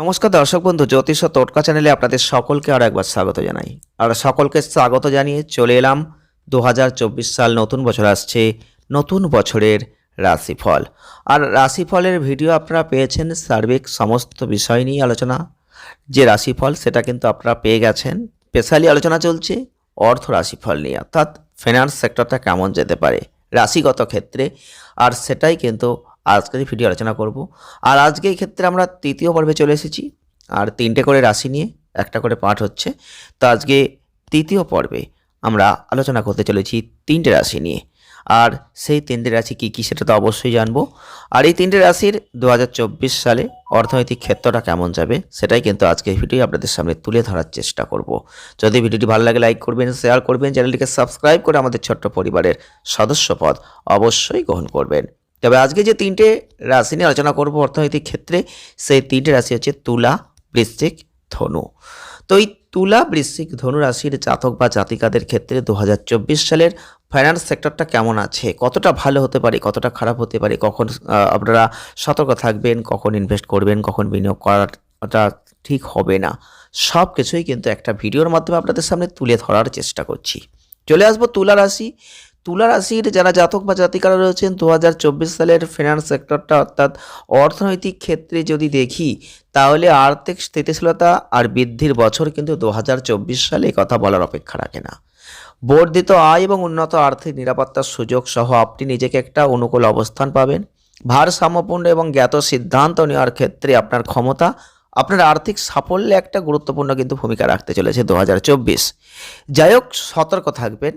নমস্কার দর্শক বন্ধু, জ্যোতিষ ও টোটকা চ্যানেলে আপনাদের সকলকে আরও একবার স্বাগত জানাই। আর সকলকে স্বাগত জানিয়ে চলে এলাম দু হাজার চব্বিশ সাল নতুন বছর আসছে, নতুন বছরের রাশিফল। আর রাশিফলের ভিডিও আপনারা পেয়েছেন সার্বিক সমস্ত বিষয় নিয়ে আলোচনা। যে রাশিফল, সেটা কিন্তু আপনারা পেয়ে গেছেন। স্পেশালি আলোচনা চলছে অর্থ রাশিফল নিয়ে, অর্থাৎ ফিনান্স সেক্টরটা কেমন যেতে পারে, রাশিগত ক্ষেত্রে। আর সেটাই কিন্তু আজকের ভিডিও আলোচনা করব। আর আজকে এই ক্ষেত্রে আমরা তৃতীয় পর্বে চলে এসেছি। আর তিনটে করে রাশি নিয়ে একটা করে পাঠ হচ্ছে। তো আজকে তৃতীয় পর্বে আমরা আলোচনা করতে চলেছি তিনটে রাশি নিয়ে। আর সেই তিনটে রাশি কী কী সেটা তো অবশ্যই জানব। আর এই তিনটে রাশির দু হাজার চব্বিশ সালে অর্থনৈতিক ক্ষেত্রটা কেমন যাবে, সেটাই কিন্তু আজকে ভিডিও আপনাদের সামনে তুলে ধরার চেষ্টা করব। যদি ভিডিওটি ভালো লাগে লাইক করবেন শেয়ার করবেন চ্যানেলটিকে সাবস্ক্রাইব করে আমাদের ছোট্ট পরিবারের সদস্যপদ অবশ্যই গ্রহণ করবেন। তবে আজকে যে তিনটে রাশি নিয়ে আলোচনা করব অর্থনৈতিক ক্ষেত্রে, সেই তিনটে রাশি হচ্ছে তুলা, বৃশ্চিক, ধনু। তো এই তুলা, বৃশ্চিক, ধনু রাশির জাতক বা জাতিকাদের ক্ষেত্রে দু হাজার চব্বিশ সালের ফাইন্যান্স সেক্টরটা কেমন আছে? কতটা ভালো হতে পারে? কতটা খারাপ হতে পারে? কখন আপনারা সতর্ক থাকবেন, কখন ইনভেস্ট করবেন, কখন বিনিয়োগ করাটা ঠিক হবে না? সব কিছুই কিন্তু একটা ভিডিওর মাধ্যমে আপনাদের সামনে তুলে ধরার চেষ্টা করছি। চলে আসব তুলা রাশি। তুলা রাশির যারা জাতক বা জাতিকারা রয়েছেন দু হাজার চব্বিশ সালের ফিনান্স সেক্টরটা অর্থাৎ অর্থনৈতিক ক্ষেত্রে যদি দেখি, তাহলে আর্থিক স্থিতিশীলতা আর বৃদ্ধির বছর কিন্তু দু হাজার চব্বিশ সালে কথা বলার অপেক্ষা রাখে না। বর্ধিত আয় এবং উন্নত আর্থিক নিরাপত্তার সুযোগ সহ আপনি নিজেকে একটা অনুকূল অবস্থান পাবেন। ভারসাম্যপূর্ণ এবং জ্ঞাত সিদ্ধান্ত নেওয়ার ক্ষেত্রে আপনার ক্ষমতা আপনার আর্থিক সাফল্যে একটা গুরুত্বপূর্ণ কিন্তু ভূমিকা রাখতে চলেছে দু হাজার চব্বিশ। যাই হোক, সতর্ক থাকবেন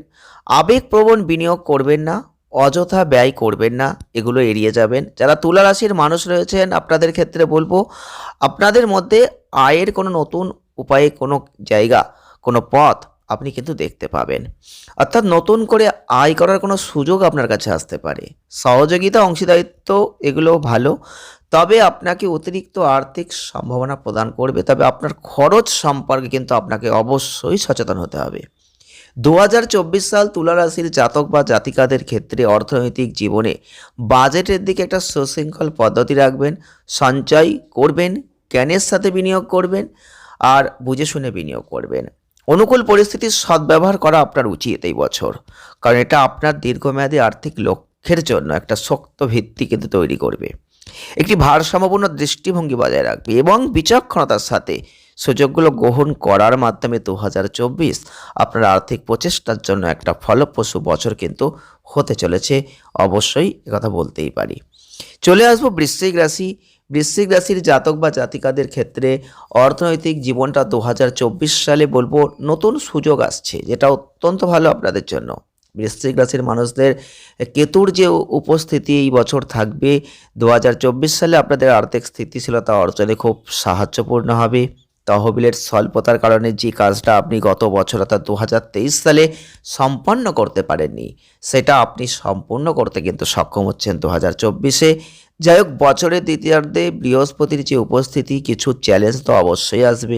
আবেগপ্রবণ বিনিয়োগ করবেন না, অযথা ব্যয় করবেন না, এগুলো এড়িয়ে যাবেন। যারা তুলা রাশির মানুষ রয়েছেন, আপনাদের ক্ষেত্রে বলব, আপনাদের মধ্যে আয়ের কোনো নতুন উপায়ে, কোনো জায়গা, কোনো পথ আপনি কিন্তু দেখতে পাবেন। অর্থাৎ নতুন করে আয় করার কোনো সুযোগ আপনার কাছে আসতে পারে। সহযোগিতা, অংশীদারিত্ব, এগুলো ভালো। তবে আপনাকে অতিরিক্ত আর্থিক সম্ভাবনা প্রদান করবে, তবে আপনার খরচ সম্পর্কে কিন্তু আপনাকে অবশ্যই সচেতন হতে হবে। দু হাজার চব্বিশ সাল তুলা রাশির জাতক বা জাতিকাদের ক্ষেত্রে অর্থনৈতিক জীবনে বাজেটের দিকে একটা সুশৃঙ্খল পদ্ধতি রাখবেন, সঞ্চয় করবেন জ্ঞানের সাথে বিনিয়োগ করবেন, আর বুঝে শুনে বিনিয়োগ করবেন। অনুকূল পরিস্থিতির সদ্ব্যবহার করা আপনার উচিত এই বছর, কারণ এটা আপনার দীর্ঘমেয়াদী আর্থিক লক্ষ্যের জন্য একটা শক্ত ভিত্তি কিন্তু তৈরি করবে। একটি ভারসাম্যপূর্ণ দৃষ্টিভঙ্গি বজায় রাখবে এবং বিচক্ষণতার সাথে সুযোগগুলো গ্রহণ করার মাধ্যমে দু হাজার চব্বিশ আপনার আর্থিক প্রচেষ্টার জন্য একটা ফলপ্রসূ বছর কিন্তু হতে চলেছে। অবশ্যই কথা বলতেই পারি। চলে আসব বৃশ্চিক রাশি। বৃশ্চিক রাশির জাতক বা জাতিকাদের ক্ষেত্রে অর্থনৈতিক জীবনটা দু হাজার চব্বিশ সালে বলব নতুন সুযোগ আসছে, যেটা অত্যন্ত ভালো আপনাদের জন্য। বৃশ্চিক রাশির মানুষদের কেতুর যে উপস্থিতি এই বছর থাকবে দু হাজার চব্বিশ সালে আপনাদের আর্থিক স্থিতিশীলতা অর্জনে খুব সাহায্যপূর্ণ হবে। তহবিলের স্বল্পতার কারণে যে কাজটা আপনি গত বছর অর্থাৎ দু হাজার তেইশ সালে সম্পন্ন করতে পারেননি, সেটা আপনি সম্পূর্ণ করতে কিন্তু সক্ষম হচ্ছেন দু হাজার চব্বিশে। যাই হোক, বছরের দ্বিতীয়ার্ধে বৃহস্পতির যে উপস্থিতি, কিছু চ্যালেঞ্জ তো অবশ্যই আসবে।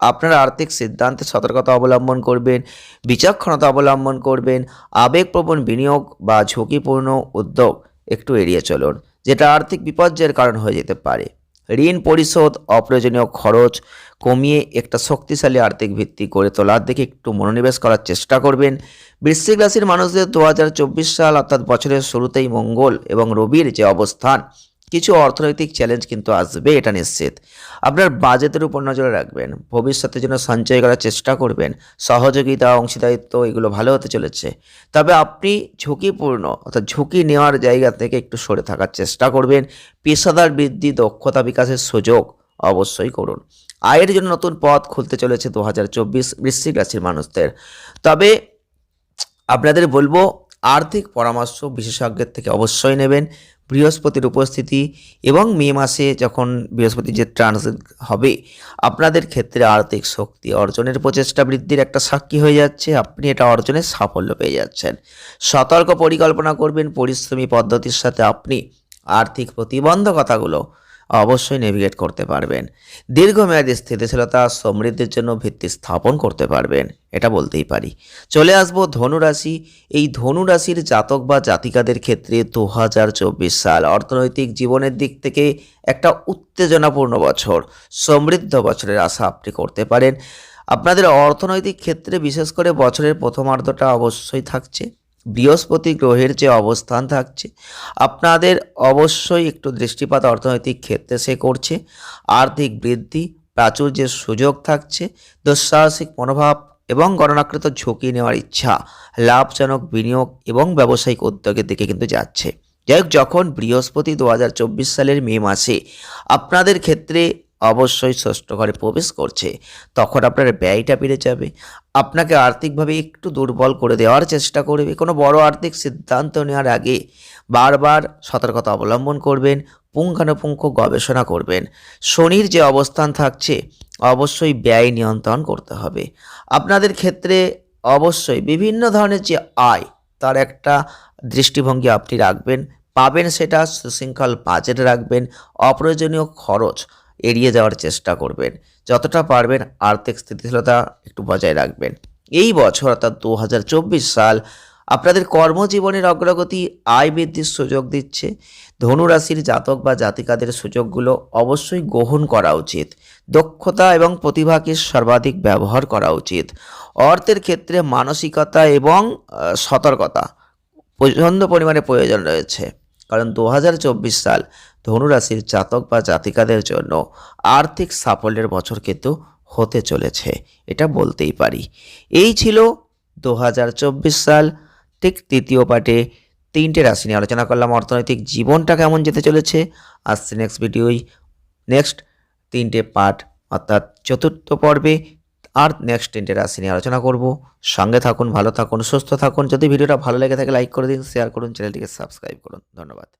আপনার আর্থিক সিদ্ধান্তে সতর্কতা অবলম্বন করবেন, বিচক্ষণতা অবলম্বন করবেন, আবেগপ্রবণ বিনিয়োগ বা ঝুঁকিপূর্ণ উদ্যোগ একটু এড়িয়ে চলুন, যেটা আর্থিক বিপর্যয়ের কারণ হয়ে যেতে পারে। ঋণ পরিশোধ, অপ্রয়োজনীয় খরচ কমিয়ে একটা শক্তিশালী আর্থিক ভিত্তি গড়ে তোলার দিকে একটু মনোনিবেশ করার চেষ্টা করবেন। বৃশ্চিক রাশির মানুষদের দু হাজার চব্বিশ সাল অর্থাৎ বছরের শুরুতেই মঙ্গল এবং রবির যে অবস্থান কিছু অর্থনৈতিক চ্যালেঞ্জ কিন্তু আসবে, এটা নিশ্চিত। আপনার বাজেটের উপর নজর রাখবেন ভবিষ্যতের জন্য সঞ্চয় করার চেষ্টা করবেন, সহযোগিতা, অংশীদারিত্ব এগুলো ভালো হতে চলেছে। তবে আপনি ঝুঁকিপূর্ণ অর্থাৎ ঝুঁকি নেওয়ার জায়গা থেকে একটু সরে থাকার চেষ্টা করবেন, পেশাদার বৃদ্ধি, দক্ষতা বিকাশের সুযোগ অবশ্যই করুন। আয়ের জন্য নতুন পথ খুলতে চলেছে দু হাজার চব্বিশ বৃশ্চিক রাশির মানুষদের। তবে আপনাদের বলব আর্থিক পরামর্শ বিশেষজ্ঞের থেকে অবশ্যই নেবেন। বৃহস্পতির উপস্থিতি এবং মে মাসে যখন বৃহস্পতি যে ট্রানজিট হবে, আপনাদের ক্ষেত্রে আর্থিক শক্তি অর্জনের প্রচেষ্টা বৃদ্ধির একটা সাক্ষী হয়ে যাচ্ছে। আপনি এটা অর্জনের সাফল্য পেয়ে যাচ্ছেন। সতর্ক পরিকল্পনা করবেন। পরিশ্রমী পদ্ধতির সাথে আপনি আর্থিক প্রতিবন্ধকতাগুলো অবশ্যই নেভিগেট করতে পারবেন। দীর্ঘমেয়াদী স্থিতিশীলতা সমৃদ্ধির জন্য ভিত্তি স্থাপন করতে পারবেন, এটা বলতেই পারি। চলে আসব ধনুরাশি। এই ধনুরাশির জাতক বা জাতিকাদের ক্ষেত্রে দু হাজার চব্বিশ সাল অর্থনৈতিক জীবনের দিক থেকে একটা উত্তেজনাপূর্ণ বছর। সমৃদ্ধ বছরের আশা আপনি করতে পারেন। আপনাদের অর্থনৈতিক ক্ষেত্রে বিশেষ করে বছরের প্রথমার্ধটা অবশ্যই থাকছে। বৃহস্পতি গ্রহের যে অবস্থান থাকছে, আপনাদের অবশ্যই একটু দৃষ্টিপাত অর্থনৈতিক ক্ষেত্রে সে করছে। আর্থিক বৃদ্ধি, প্রাচুর্যের সুযোগ থাকছে, দুঃসাহসিক মনোভাব এবং গণনাকৃত ঝুঁকি নেওয়ার ইচ্ছা, লাভজনক বিনিয়োগ এবং ব্যবসায়িক উদ্যোগের দিকে কিন্তু যাচ্ছে। যাই হোক, যখন বৃহস্পতি দু হাজার চব্বিশ সালের মে মাসে আপনাদের ক্ষেত্রে অবশ্যই ষষ্ঠ ঘরে প্রবেশ করছে। তখন আপনার ব্যয়টা বেড়ে যাবে। আপনাকে আর্থিকভাবে একটু দুর্বল করে দেওয়ার চেষ্টা করবে। কোনো বড় আর্থিক সিদ্ধান্ত নেওয়ার আগে বারবার সতর্কতা অবলম্বন করবেন, পুঙ্খানুপুঙ্খ গবেষণা করবেন। শনির যে অবস্থান থাকছে, অবশ্যই ব্যয় নিয়ন্ত্রণ করতে হবে। আপনাদের ক্ষেত্রে অবশ্যই বিভিন্ন ধরনের যে আয়, তার একটা দৃষ্টিভঙ্গি আপনি রাখবেন। পাবেন সেটা সুশৃঙ্খল বাজেট রাখবেন, অপ্রয়োজনীয় খরচ এড়িয়ে যাওয়ার চেষ্টা করবেন। যতটা পারবেন আর্থিক স্থিতিশীলতা একটু বজায় রাখবেন। এই বছর অর্থাৎ দু হাজার চব্বিশ সাল আপনাদের কর্মজীবনের অগ্রগতি, আয় বৃদ্ধির সুযোগ দিচ্ছে। ধনুরাশির জাতক বা জাতিকাদের সুযোগগুলো অবশ্যই গ্রহণ করা উচিত। দক্ষতা এবং প্রতিভাকে সর্বাধিক ব্যবহার করা উচিত। অর্থের ক্ষেত্রে মানসিকতা এবং সতর্কতা প্রচণ্ড পরিমাণে প্রয়োজন রয়েছে। কারণ দু হাজার চব্বিশ সাল ধনুরাশির জাতক বা জাতিকাদের জন্য আর্থিক সাফল্যের বছর কিন্তু হতে চলেছে, এটা বলতেই পারি। এই ছিল দু হাজার চব্বিশ সাল, ঠিক তৃতীয় পার্টে তিনটে রাশি নিয়ে আলোচনা করলাম, অর্থনৈতিক জীবনটা কেমন যেতে চলেছে, আসছে নেক্সট ভিডিওই নেক্সট তিনটে পার্ট, অর্থাৎ চতুর্থ পর্বে আর নেক্সট তিনটে রাশি নিয়ে আলোচনা করব। সঙ্গে থাকুন, ভালো থাকুন, সুস্থ থাকুন। যদি ভিডিওটা ভালো লেগে থাকে লাইক করে দিন শেয়ার করুন চ্যানেলটিকে সাবস্ক্রাইব করুন। ধন্যবাদ।